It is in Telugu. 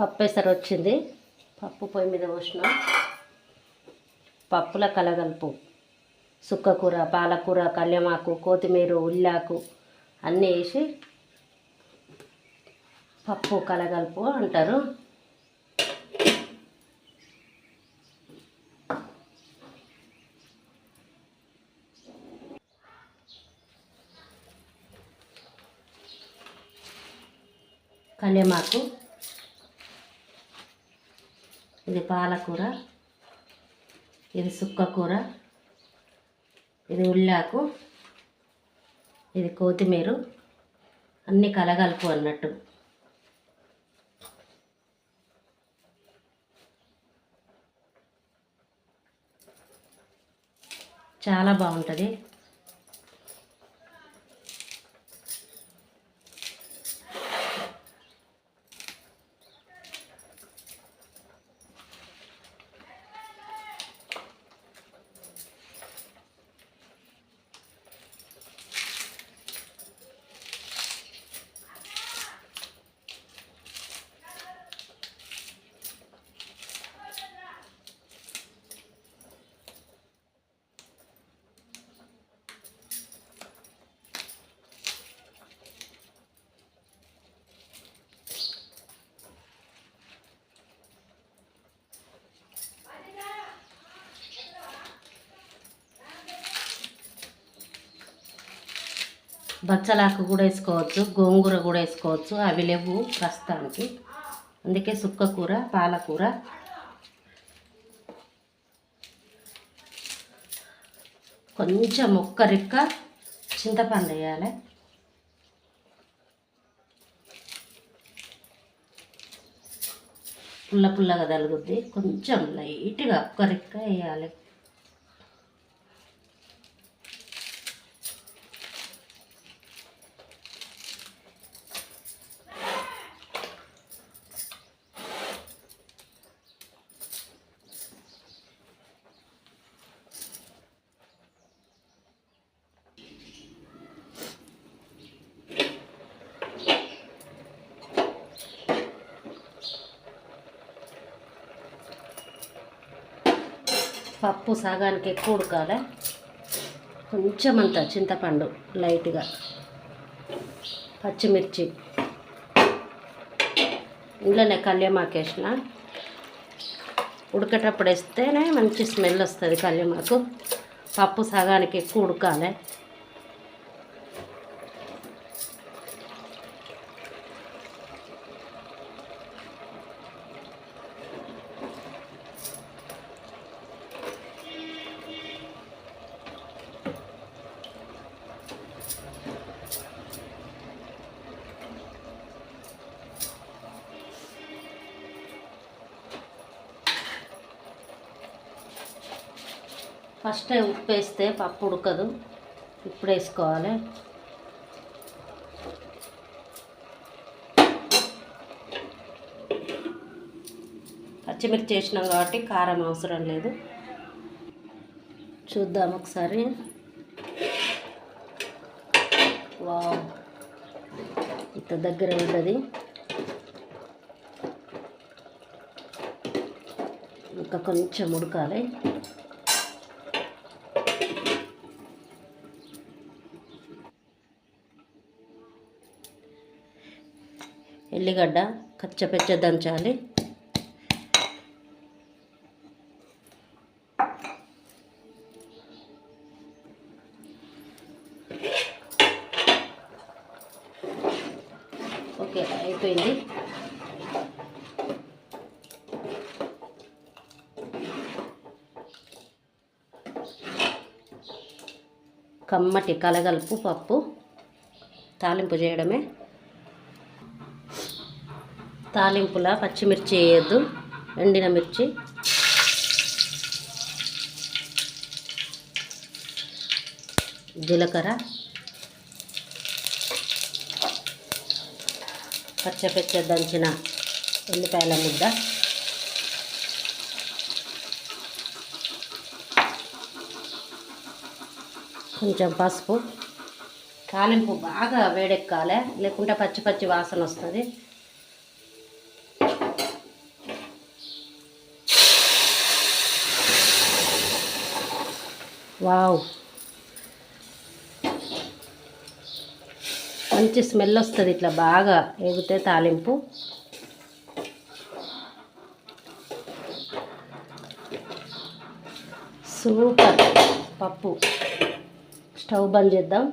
పప్పు ఎసరు వచ్చింది. పప్పు పొయ్యి మీద పోసిన. పప్పుల కలగలుపు. సుక్కకూర పాలకూర కళ్యమాకు కొత్తిమీర ఉల్లాకు అన్నీ వేసి పప్పు కలగలుపు అంటారు. కళ్యమాకు. ఇది పాలకూర ఇది సుక్కకూర ఇది ఉల్లాకు ఇది కొత్తిమీర అన్నీ కలగలుపు అన్నట్టు. చాలా బాగుంటుంది. బచ్చలాకు కూడా వేసుకోవచ్చు గోంగూర కూడా వేసుకోవచ్చు. అవి లేవు ప్రస్తుతానికి. అందుకే సుక్క కూర పాలకూర. కొంచెం ఒక్క రెక్క చింతపండు వేయాలి. పుల్ల పుల్లగా తలుగుద్ది. కొంచెం లైట్గా ఒక్క రెక్క వేయాలి. పప్పు సగానికి ఎక్కువ ఉడకాలి. కొంచెం అంత చింతపండు లైట్గా. పచ్చిమిర్చి. ఇంట్లోనే కళ్యామాకు వేసిన. ఉడకేటప్పుడు వేస్తేనే మంచి స్మెల్ వస్తుంది కళ్యామాకు. పప్పు సగానికి ఎక్కువ ఉడకాలి. ఫస్ట్ ఉప్పు వేస్తే పప్పు ఉడకదు. ఇప్పుడు వేసుకోవాలి. పచ్చిమిర్చి వేసినాం కాబట్టి కారం అవసరం లేదు. చూద్దాం ఒకసారి. వావ్! ఇంత దగ్గర ఉంటుంది. ఇంకా కొంచెం ఉడకాలి. ఎల్లిగడ్డ కచ్చపెచ్చ దంచాలి. ఓకే అయిపోయింది. కమ్మటి కలగలుపు పప్పు తాలింపు చేయడమే. తాలింపుల పచ్చిమిర్చి వేయద్దు ఎండిన మిర్చి. జీలకర్ర. పచ్చపెచ్చ దంచిన ఉల్లిపాయల ముద్ద. కొంచెం పసుపు. తాలింపు బాగా వేడెక్కాలి లేకుంటే పచ్చి పచ్చి వాసన వస్తుంది. వావ్. మంచి స్మెల్ వస్తుంది ఇట్లా బాగా ఎగితే తాలింపు. సూపర్. పప్పు. స్టవ్ బంద్ చేద్దాం.